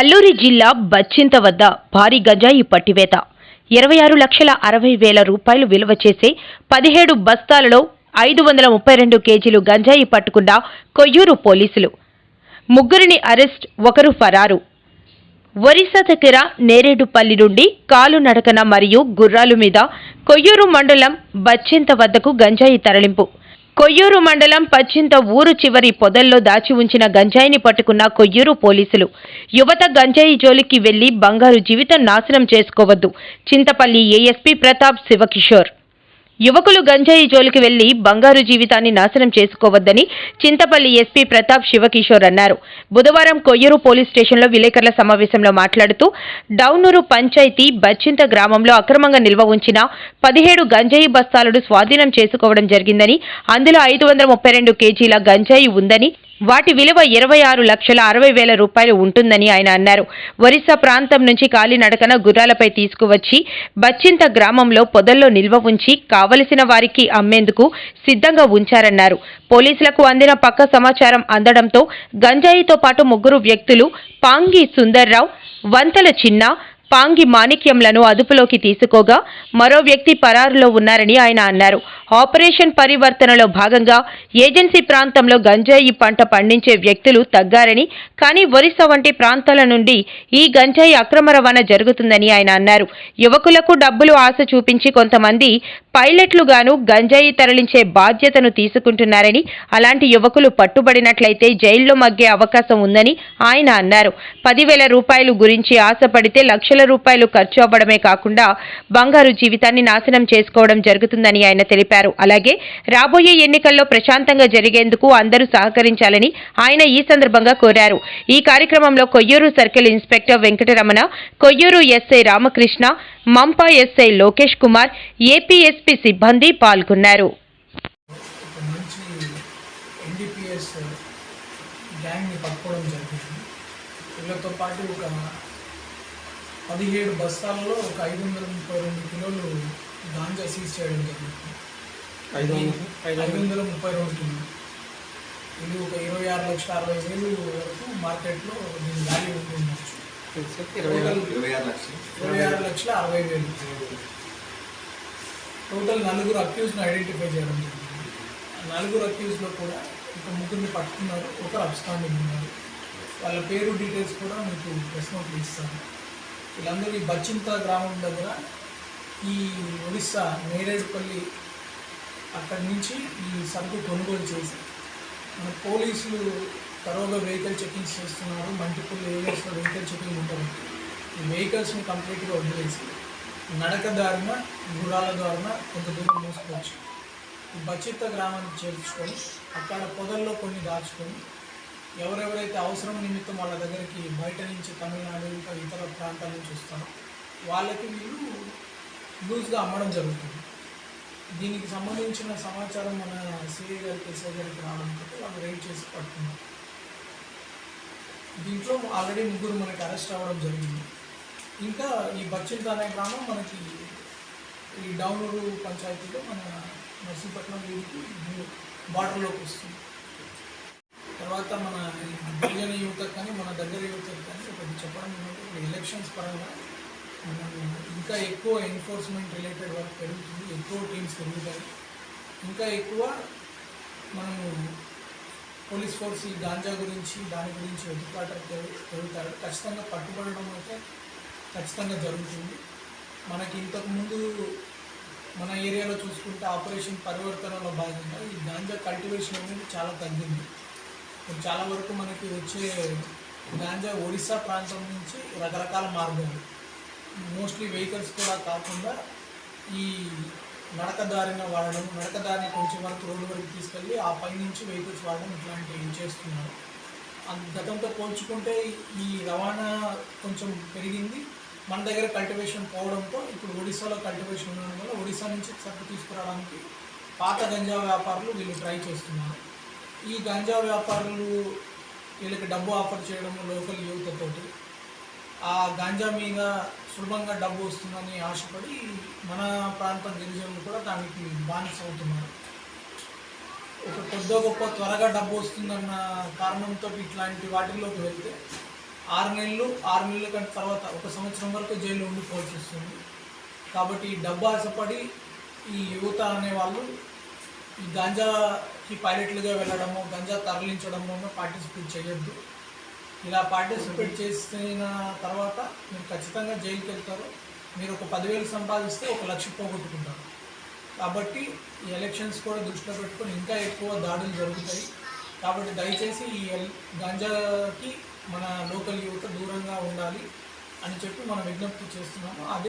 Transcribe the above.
అల్లూరి జిల్లా బచ్చింత వద్ద భారీ గంజాయి పట్టివేత. ఇరవై ఆరు లక్షల అరవై వేల రూపాయలు విలువ చేసే పదిహేడు బస్తాలలో ఐదు వందల ముప్పై రెండు కేజీలు గంజాయి పట్టుకున్న కొయ్యూరు పోలీసులు. ముగ్గురిని అరెస్ట్ ఒకరు ఫరారు. ఒరిస్సా దగ్గర నేరేడుపల్లి నుండి కాలు నడకన మరియు గుర్రాలు మీద కొయ్యూరు మండలం బచ్చింత వద్దకు గంజాయి తరలింపు. కొయ్యూరు మండలం పచ్చింత ఊరు చివరి పొదల్లో దాచి ఉంచిన గంజాయిని పట్టుకున్న కొయ్యూరు పోలీసులు. యువత గంజాయి జోలికి వెళ్ళి బంగారు జీవితం నాశనం చేసుకోవద్దు. చింతపల్లి ఏఎస్పీ ప్రతాప్ శివకిషోర్. యువకులు గంజాయి జోలికి వెళ్ళి బంగారు జీవితాన్ని నాశనం చేసుకోవద్దని చింతపల్లి ఎస్పీ ప్రతాప్ శివకిషోర్ అన్నారు. బుధవారం కొయ్యూరు పోలీస్ స్టేషన్లో విలేకరుల సమావేశంలో మాట్లాడుతూ డౌనూరు పంచాయతీ బచ్చింత గ్రామంలో అక్రమంగా నిల్వ ఉంచిన పదిహేడు గంజాయి బస్తాలను స్వాధీనం చేసుకోవడం జరిగిందని అందులో ఐదు వందల ముప్పై రెండు కేజీల గంజాయి ఉందని వాటి విలువ ఇరవై ఆరు లక్షల అరవై వేల రూపాయలు ఉంటుందని ఆయన అన్నారు. ఒరిస్సా ప్రాంతం నుంచి కాలినడకన గుర్రాలపై తీసుకువచ్చి బచ్చింత గ్రామంలో పొదల్లో నిల్వ ఉంచి కావలసిన వారికి అమ్మేందుకు సిద్ధంగా ఉంచారన్నారు. పోలీసులకు అందిన పక్క సమాచారం అందడంతో గంజాయితో పాటు ముగ్గురు వ్యక్తులు పాంగి సుందర్రావు వంతల చిన్న పాంగి మాణిక్యంలను అదుపులోకి తీసుకోగా మరో వ్యక్తి పరారులో ఉన్నారని ఆయన అన్నారు. ఆపరేషన్ పరివర్తనలో భాగంగా ఏజెన్సీ ప్రాంతంలో గంజాయి పంట పండించే వ్యక్తులు తగ్గారని కానీ ఒరిస్సా వంటి ప్రాంతాల నుండి ఈ గంజాయి అక్రమ రవాణా జరుగుతుందని ఆయన అన్నారు. యువకులకు డబ్బులు ఆశ చూపించి కొంతమంది పైలట్లుగాను గంజాయి తరలించే బాధ్యతను తీసుకుంటున్నారని అలాంటి యువకులు పట్టుబడినట్లయితే జైల్లో మగ్గే అవకాశం ఉందని ఆయన అన్నారు. పదివేల రూపాయలు గురించి ఆశపడితే లక్షల రూపాయలు ఖర్చు అవ్వడమే కాకుండా బంగారు జీవితాన్ని నాశనం చేసుకోవడం జరుగుతుందని ఆయన తెలిపారు. అలాగే రాబోయే ఎన్నికల్లో ప్రశాంతంగా జరిగేందుకు అందరూ సహకరించాలని ఆయన ఈ సందర్భంగా కోరారు. ఈ కార్యక్రమంలో Koyyuru circle inspector Venkataramana Koyyuru SI Ramakrishna Mampa SI Lokesh Kumar APSP సిబ్బంది పాల్గొన్నారు. గ్యాంగ్ని పట్టుకోవడం జరిగింది. వీళ్ళతో పాటు ఒక పదిహేడు బస్తాలలో ఒక ఐదు వందల ముప్పై రెండు కిలోలు గాంజా సీజ్ చేయడం జరిగింది. ఐదు ఐదు ఐదు వందల. ముప్పై రెండు కిలోలు ఇది ఒక ఇరవై ఆరు లక్షల అరవై వేలు వరకు మార్కెట్లో దీని వాల్యూ ఉండొచ్చు ఇరవై ఆరు ఇరవై ఆరు లక్షలు. ఇరవై ఆరు లక్షల. అరవై వేలు. టోటల్ నలుగురు అక్యూస్ని ఐడెంటిఫై చేయడం జరిగింది. ఆ నలుగురు అక్యూస్లో కూడా ఒక ముగ్గురిని పట్టుకున్నారు ఒకరు అబ్స్టాండింగ్ ఉన్నారు వాళ్ళ పేరు డీటెయిల్స్ కూడా మీకు ప్రెస్ నోట్లు ఇస్తాను. వీళ్ళందరూ ఈ బచ్చింత గ్రామం దగ్గర ఈ ఒడిస్సా నేరేడుపల్లి అక్కడి నుంచి ఈ సరుకు కొనుగోలు చేసి మన పోలీసులు తరోగా వెహికల్ చెకింగ్స్ చేస్తున్నారు. మల్టిపుల్ ఏరియాస్లో వెహికల్ చెకింగ్ ఉంటుంది. ఈ వెహికల్స్ని కంప్లీట్గా వదిలేసి నడక దారిన గుర్రాల దారిన కొంత దూరం మోసుకోవచ్చు ఈ బచిత్త గ్రామానికి చేర్చుకొని అక్కడ పొదల్లో కొన్ని దాచుకొని ఎవరెవరైతే అవసరం నిమిత్తం వాళ్ళ దగ్గరికి బయట నుంచి తమిళనాడు ఇంకా ఇతర ప్రాంతాల నుంచి వస్తారో వాళ్ళకి వీళ్ళు లూజ్గా అమ్మడం జరుగుతుంది. దీనికి సంబంధించిన సమాచారం మన సిఐ గారికి ఎస్ఐ గారికి రావడంతో వాళ్ళు రైడ్ చేసి పడుతున్నారు. దీంట్లో ఆల్రెడీ ముగ్గురు మనకి అరెస్ట్ అవ్వడం జరిగింది. ఇంకా ఈ బచ్చింత అనే గ్రామం మనకి ఈ డౌనూరు పంచాయతీలో మన నర్సీపట్నం వీధికి బార్డర్లోకి వస్తుంది. తర్వాత మన గిరిజన యువతకు కానీ మన దగ్గర యువతకు కానీ ఒకటి చెప్పడం ఏంటంటే ఎలక్షన్స్ పరంగా ఇంకా ఎక్కువ ఎన్ఫోర్స్మెంట్ రిలేటెడ్ వర్క్ పెరుగుతుంది ఎక్కువ టీమ్స్ పెరుగుతాయి. ఇంకా ఎక్కువ మనము పోలీస్ ఫోర్స్ ఈ గాంజా గురించి దాని గురించి వెతుకాటలు పెరుగుతారు ఖచ్చితంగా పట్టుబడడం అయితే ఖచ్చితంగా జరుగుతుంది. మనకి ఇంతకుముందు మన ఏరియాలో చూసుకుంటే ఆపరేషన్ పరివర్తనలో భాగంగా ఈ గాంజా కల్టివేషన్ అనేది చాలా తగ్గింది. ఇప్పుడు చాలా వరకు మనకి వచ్చే గాంజా ఒడిస్సా ప్రాంతం నుంచి రకరకాల మార్గాలు మోస్ట్లీ వెహికల్స్ కూడా కాకుండా ఈ నడక దారిన వాడడం నడక దారిని కొంచెం వరకు రోడ్డు వరకు తీసుకెళ్ళి ఆ పై నుంచి వెహికల్స్ వాడడం ఇట్లాంటివి చేస్తున్నారు. గతంతో పోల్చుకుంటే ఈ రవాణా కొంచెం పెరిగింది. మన దగ్గర కల్టివేషన్ పోవడంతో ఇప్పుడు ఒడిశాలో కల్టివేషన్ ఉండడం వల్ల ఒడిశా నుంచి సరుకు తీసుకురావడానికి పాత గంజా వ్యాపారులు వీళ్ళు ట్రై చేస్తున్నారు. ఈ గంజా వ్యాపారులు వీళ్ళకి డబ్బు ఆఫర్ చేయడం లోకల్ యువతతోటి. ఆ గాంజా మీద సులభంగా డబ్బు వస్తుందని ఆశపడి మన ప్రాంత గిరిజనులు కూడా దానికి బానిస అవుతున్నారు ఒక కొద్దో గొప్ప త్వరగా డబ్బు వస్తుందన్న కారణంతో ఇట్లాంటి వాటిల్లోకి వెళ్తే ఆరు నెలలు ఆరు నెలల కంటే తర్వాత ఒక సంవత్సరం వరకు జైల్లో ఉండిపోవాల్సి వస్తుంది. కాబట్టి ఈ డబ్బు ఆశపడి ఈ యువత అనేవాళ్ళు ఈ గంజాకి పైలట్లుగా వెళ్ళడము గంజా తరలించడము పార్టిసిపేట్ చేయొద్దు. ఇలా పార్టిసిపేట్ చేసిన తర్వాత మీరు ఖచ్చితంగా జైలుకి వెళ్తారు. మీరు ఒక పదివేలు సంపాదిస్తే ఒక లక్ష పోగొట్టుకుంటారు. కాబట్టి ఈ ఎలక్షన్స్ కూడా దృష్టిలో పెట్టుకొని ఇంకా ఎక్కువ దాడులు జరుగుతాయి. కాబట్టి దయచేసి ఈ ఎల్- గంజాకి మన లోకల్ యువత దూరంగా ఉండాలి అని చెప్పి మనం విజ్ఞప్తి చేస్తున్నాము. అదే